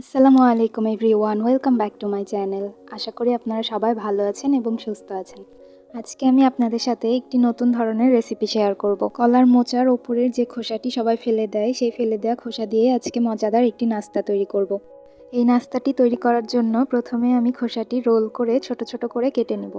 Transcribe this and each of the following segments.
আসসালামু আলাইকুম everyone, welcome back to my channel. আশা করি আপনারা সবাই ভালো আছেন এবং সুস্থ আছেন। আজকে আমি আপনাদের সাথে একটি নতুন ধরনের রেসিপি শেয়ার করব। কলার মোচার ওপরের যে খোসাটি সবাই ফেলে দেয়, সেই ফেলে দেওয়া খোসা দিয়ে আজকে মজাদার একটি নাস্তা তৈরি করব। এই নাস্তাটি তৈরি করার জন্য প্রথমে আমি খোসাটি রোল করে ছোট ছোট করে কেটে নেব।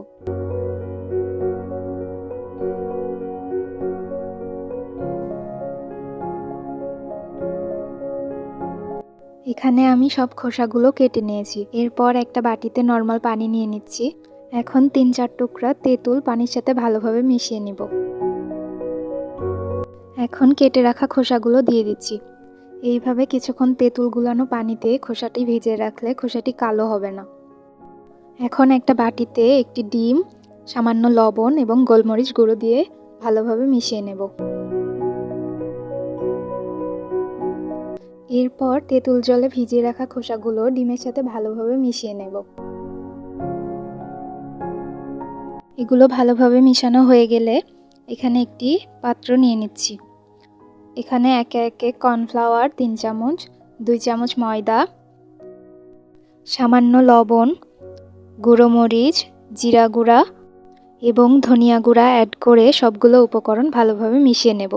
এখানে আমি সব খোসাগুলো কেটে নিয়েছি। এরপর একটা বাটিতে নর্মাল পানি নিয়ে নিচ্ছি। এখন তিন চার টুকরা তেঁতুল পানির সাথে ভালোভাবে মিশিয়ে নিব। এখন কেটে রাখা খোসাগুলো দিয়ে দিচ্ছি। এইভাবে কিছুক্ষণ তেঁতুল গুলানো পানিতে খোসাটি ভিজিয়ে রাখলে খোসাটি কালো হবে না। এখন একটা বাটিতে একটি ডিম, সামান্য লবণ এবং গোলমরিচ গুঁড়ো দিয়ে ভালোভাবে মিশিয়ে নেব। এরপর তেঁতুল জলে ভিজিয়ে রাখা খোসাগুলো ডিমের সাথে ভালোভাবে মিশিয়ে নেব। এগুলো ভালোভাবে মিশানো হয়ে গেলে এখানে একটি পাত্র নিয়ে নিচ্ছি। এখানে একে একে কর্নফ্লাওয়ার তিন চামচ, দুই চামচ ময়দা, সামান্য লবণ, গুঁড়ো মরিচ, জিরা গুঁড়া এবং ধনিয়া গুঁড়া অ্যাড করে সবগুলো উপকরণ ভালোভাবে মিশিয়ে নেব।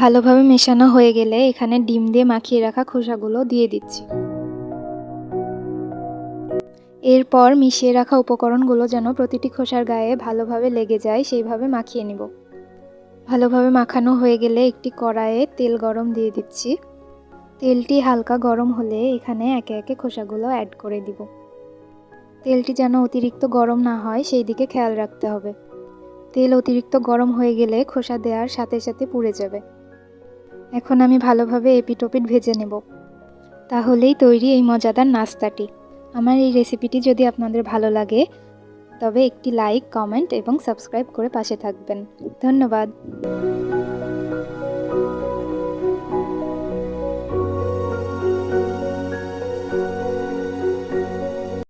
ভালোভাবে মেশানো হয়ে গেলে এখানে ডিম দিয়ে মাখিয়ে রাখা খোসাগুলো দিয়ে দিচ্ছি। এরপর মিশিয়ে রাখা উপকরণগুলো যেন প্রতিটি খোসার গায়ে ভালোভাবে লেগে যায়, সেইভাবে মাখিয়ে নিব। ভালোভাবে মাখানো হয়ে গেলে একটি কড়াইয়ে তেল গরম দিয়ে দিচ্ছি। তেলটি হালকা গরম হলে এখানে একে একে খোসাগুলো অ্যাড করে দিব। তেলটি যেন অতিরিক্ত গরম না হয়, সেই দিকে খেয়াল রাখতে হবে। তেল অতিরিক্ত গরম হয়ে গেলে খোসা দেওয়ার সাথে সাথে পুড়ে যাবে। এখন আমি ভালোভাবে এপিটোপিট ভেজে নেব। তাহলেই তৈরি এই মজাদার নাস্তাটি। আমার এই রেসিপিটি যদি আপনাদের ভালো লাগে, তবে একটি লাইক, কমেন্ট এবং সাবস্ক্রাইব করে পাশে থাকবেন। ধন্যবাদ।